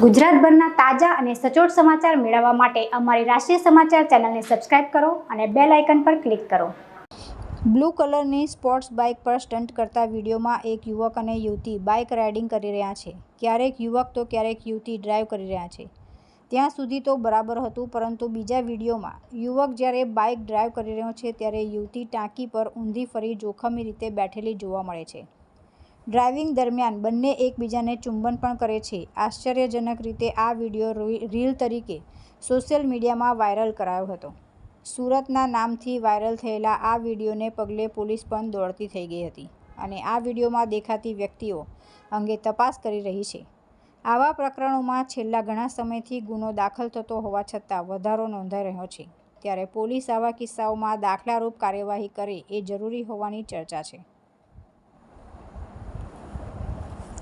ગુજરાતભરના તાજા અને સચોટ સમાચાર મેળવવા માટે અમારી રાષ્ટ્રીય સમાચાર ચેનલને સબસ્ક્રાઇબ કરો અને બેલ આઇકન પર ક્લિક કરો. બ્લુ કલરની સ્પોર્ટ્સ બાઇક પર સ્ટન્ટ કરતા વિડીયોમાં એક યુવક અને યુવતી બાઇક રાઇડિંગ કરી રહ્યા છે. ક્યારેક યુવક તો ક્યારેક યુવતી ડ્રાઈવ કરી રહ્યા છે. ત્યાં સુધી તો બરાબર હતું, પરંતુ બીજા વિડીયોમાં યુવક જ્યારે બાઇક ડ્રાઈવ કરી રહ્યો છે, ત્યારે યુવતી ટાંકી પર ઊંધી ફરી જોખમી રીતે બેઠેલી જોવા મળે છે. ડ્રાઇવિંગ દરમિયાન બંને એકબીજાને ચુંબન પણ કરે છે. આશ્ચર્યજનક રીતે આ વીડિયો રીલ તરીકે સોશિયલ મીડિયામાં વાયરલ કરાયો હતો. સુરતના નામથી વાયરલ થયેલા આ વિડીયોને પગલે પોલીસ પણ દોડતી થઈ ગઈ હતી અને આ વિડીયોમાં દેખાતી વ્યક્તિઓ અંગે તપાસ કરી રહી છે. આવા પ્રકરણોમાં છેલ્લા ઘણા સમયથી ગુનો દાખલ થતો હોવા છતાં વધારો નોંધાઈ રહ્યો છે. ત્યારે પોલીસ આવા કિસ્સાઓમાં દાખલારૂપ કાર્યવાહી કરે એ જરૂરી હોવાની ચર્ચા છે.